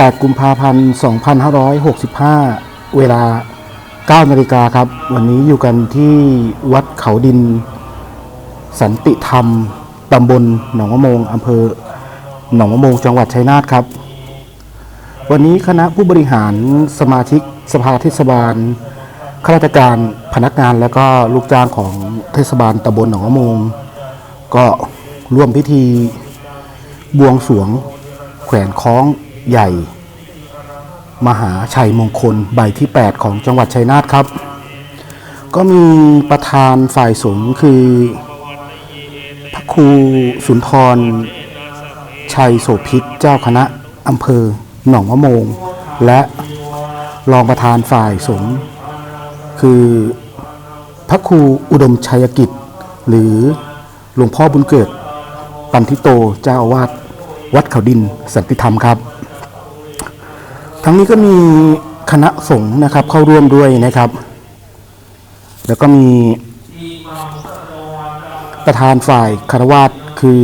8 กุมภาพันธ์ 2565 เวลา 9 นาฬิกาครับ วันนี้อยู่กันที่วัดเขาดิน สันติธรรม ตำบลหนองมะโมง อำเภอหนองมะโมง จังหวัดชัยนาทครับ วันนี้คณะผู้บริหารสมาชิกสภาเทศบาลข้าราชการพนักงานและก็ลูกจ้างของเทศบาลตำบลหนองมะโมง ก็ร่วมพิธีบวงสวงแขวนคล้อง ใหญ่ มหาชัยมงคลใบที่ 8 ของจังหวัดชัยนาทครับ ก็มีประธานฝ่ายสงฆ์คือ พระครูสุนทร ชัยโสพิษเจ้าคณะอำเภอหนองมะโมง และรองประธานฝ่ายสงฆ์คือพระครูอุดมชัยกิจ หรือหลวงพ่อบุญเกิด ปันทิโตเจ้าอาวาสวัดเขาดินสันติธรรมครับ ทั้งนี้ก็มีคณะสงฆ์นะครับเข้าร่วมด้วยนะครับ แล้วก็มีประธานฝ่ายคารวาสคือ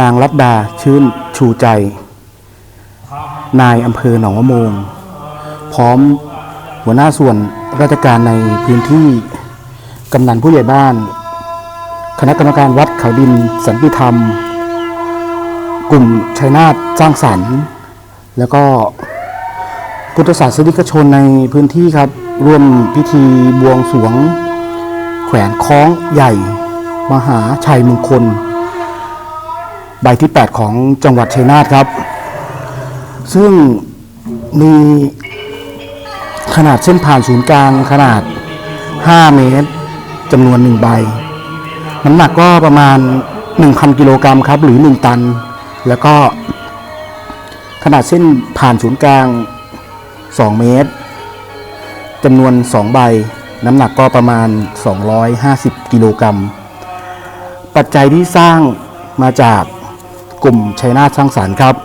นางรัตดาชื่นชูใจ นายอำเภอหนองมะโมง พร้อมหัวหน้าส่วนราชการในพื้นที่กำนันผู้ใหญ่บ้าน คณะกรรมการวัดเขาดินสันติธรรม กลุ่มชัยนาทสร้างสรรค์ แล้วก็พุทธศาสนิกชนในพื้นที่ครับ ร่วมพิธีบวงสรวง แขวนคล้องใหญ่ มหาชัยมงคล ใบที่ 8 ของจังหวัดชัยนาทครับ ซึ่งมีขนาดเส้นผ่านศูนย์กลางขนาด 5 เมตรจำนวน1ใบ น้ำหนักก็ประมาณ 1,000 กิโลกรัมครับ หรือ 1 ตัน แล้วก็ ขนาดเส้นผ่านศูนย์กลาง 2 เมตรจำนวน 2 ใบ น้ำหนักก็ประมาณ 250 กิโลกรัม ปัจจัยที่สร้างมาจากกลุ่มชัยนาทสร้างสารรค์ครับ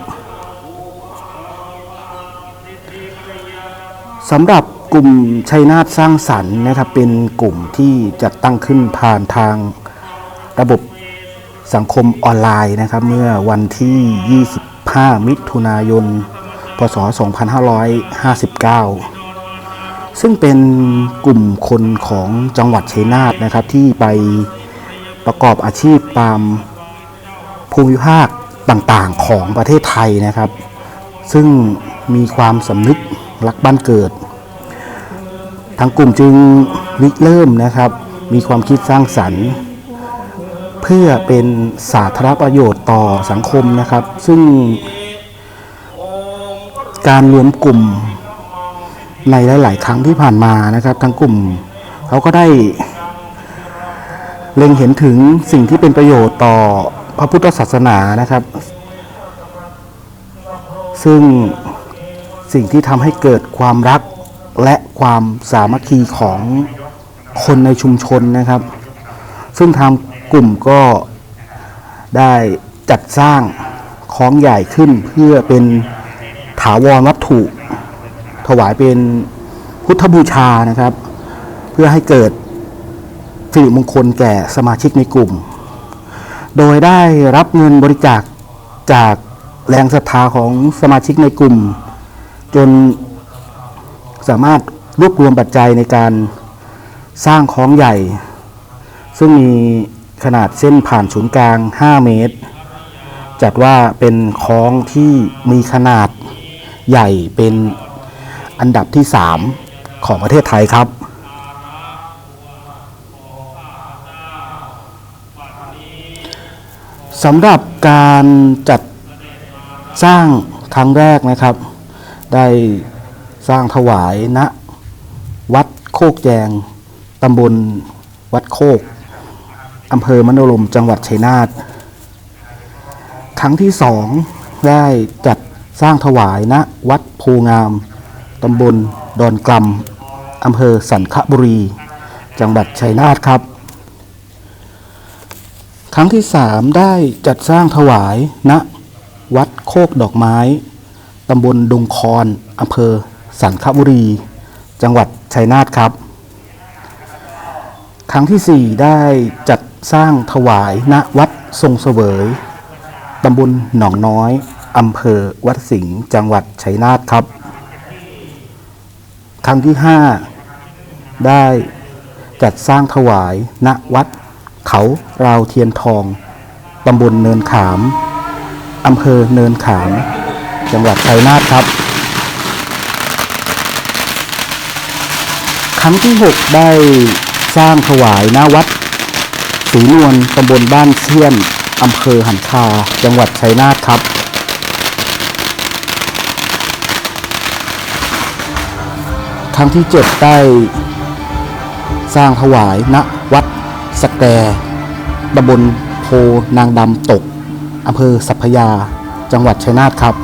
สำหรับกลุ่มชัยนาทสร้างสรรค์นะครับ เป็นกลุ่มที่จัดตั้งขึ้นผ่านทางระบบสังคมออนไลน์นะครับ เมื่อวันที่ 20 5 มิถุนายน พศ 2559 ซึ่งเป็นกลุ่มคนของจังหวัดชัยนาทนะครับที่ไปประกอบอาชีพตามภูมิภาคต่างๆของประเทศไทยนะครับ ซึ่งมีความสำนึกรักบ้านเกิดทางกลุ่มจึงริเริ่มนะครับ มีความคิดสร้างสรรค์ เพื่อเป็นสาธารณประโยชน์ต่อสังคมนะครับ ซึ่งการรวมกลุ่มในหลาย ๆ ครั้งที่ผ่านมานะครับทั้งกลุ่มเขาก็ได้เล็งเห็นถึงสิ่งที่เป็นประโยชน์ต่อพระพุทธศาสนานะครับ ซึ่งสิ่งที่ทำให้เกิดความรักและความสามัคคีของคนในชุมชนนะครับ ซึ่งทาง กลุ่มก็ได้จัดสร้างของใหญ่ขึ้นเพื่อเป็นถาวรวัตถุ ถวายเป็นพุทธบูชานะครับ เพื่อให้เกิดสิริมงคลแก่สมาชิกในกลุ่ม โดยได้รับเงินบริจาคจากแรงศรัทธาของสมาชิกในกลุ่ม จนสามารถรวบรวมปัจจัยในการสร้างของใหญ่ ซึ่งมี ขนาดเส้นผ่านศูนย์กลาง 5 เมตร จัดว่าเป็นคล้องที่มีขนาดใหญ่เป็นอันดับที่ 3 ของประเทศไทยครับ สำหรับการจัดสร้างครั้งแรกนะครับ ได้สร้างถวายณวัดโคกแจงตำบลวัดโคก อำเภอมโนรมจังหวัดชัยนาทครั้งที่สองได้จัดสร้างถวายณวัดโพงามตำบลดอนกลำอำเภอสันคบุรี จังหวัดชัยนาทครับ ครั้งที่สามได้จัดสร้างถวายณวัดโคกดอกไม้ตำบลดงคอนอำเภอสันคบุรี จังหวัดชัยนาทครับ ครั้งที่ 4 ได้จัดสร้างถวายณวัดทรงเสวยตำบลหนองน้อยอำเภอวัดสิงห์จังหวัดชัยนาทครับ ครั้งที่ 5 ได้จัดสร้างถวายณวัดเขาราวเทียนทองตำบลเนินขามอำเภอเนินขาม จังหวัดชัยนาทครับ ครั้งที่ 6 ได้ สร้างถวายณวัดศรีนวลตำบลบ้านเชี่ยนอำเภอหันคา จังหวัดชัยนาทครับ ครั้งที่7ได้สร้างถวายณวัดสแกตำบลโพนางดำตกอำเภอสัพพยา จังหวัดชัยนาทครับ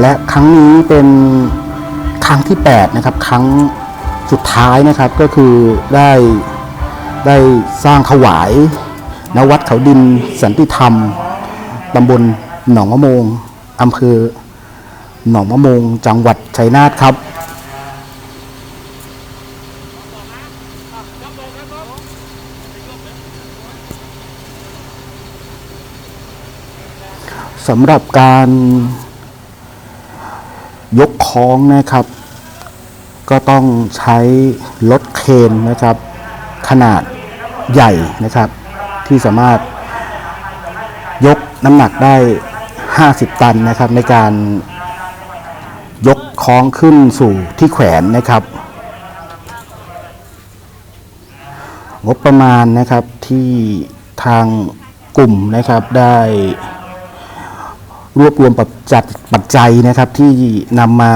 และครั้งนี้เป็นครั้งที่ 8 นะครับ ครั้ง สุดท้ายนะครับก็คือได้ได้สร้างถวายณวัดเขาดินสันติธรรมตำบลหนองมะโมงอำเภอหนองมะโมงจังหวัดชัยนาทครับสำหรับการยกคล้องนะครับ ก็ต้องใช้รถเคนนะครับ ขนาดใหญ่นะครับ ที่สามารถยกน้ำหนักได้ 50 ตันนะครับ ในการยกคล้องขึ้นสู่ที่แขวนนะครับ งบประมาณนะครับที่ทางกลุ่มนะครับได้รวบรวมปัจจัดปัจจัยนะครับที่นำมา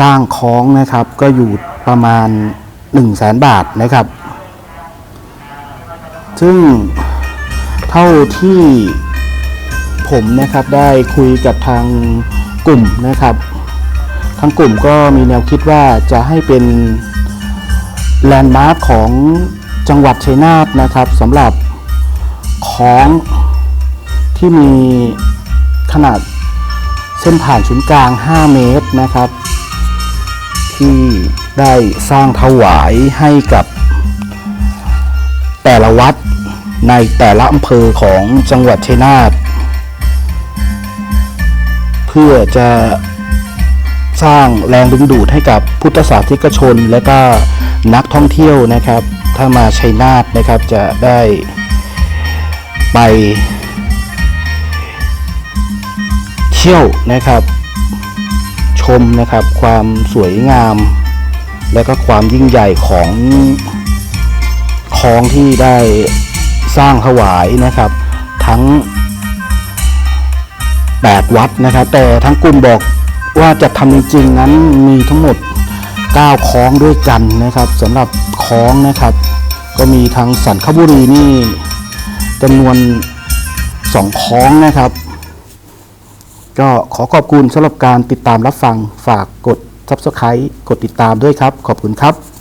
สร้างคล้องนะครับก็อยู่ประมาณ 1 0 0 0 0แสนบาทนะครับ ซึ่งเท่าที่ผมนะครับได้คุยกับทางกลุ่มนะครับ ทางกลุ่มก็มีแนวคิดว่าจะให้เป็นแลนด์มาร์คของจังหวัดชัยนาทนะครับสำหรับของที่มีขนาดเส้นผ่านศูนย์กลาง 5 เมตรนะครับ ที่ได้สร้างถวายให้กับ แต่ละวัดในแต่ละอำเภอของจังหวัดชัยนาทเพื่อจะสร้างแรงดึงดูดให้กับพุทธศาสนิกชน และก็นักท่องเที่ยวนะครับ ถ้ามาชัยนาทนะครับจะได้ไปเที่ยวนะครับ ชมนะครับ ความสวยงาม และก็ความยิ่งใหญ่ของคลองที่ได้สร้างถวายนะครับ ทั้ง 8 วัดนะครับ แต่ทั้งกลุ่มบอกว่าจะทำจริงๆนั้นมีทั้งหมด 9คลองด้วยกันนะครับสำหรับคลองนะครับ ก็มีทางสันคบุรีนี่จำนวน 2คลองนะครับ ก็ขอขอบคุณสำหรับการติดตามรับฟังฝากกด Subscribe กดติดตามด้วยครับ ขอบคุณครับ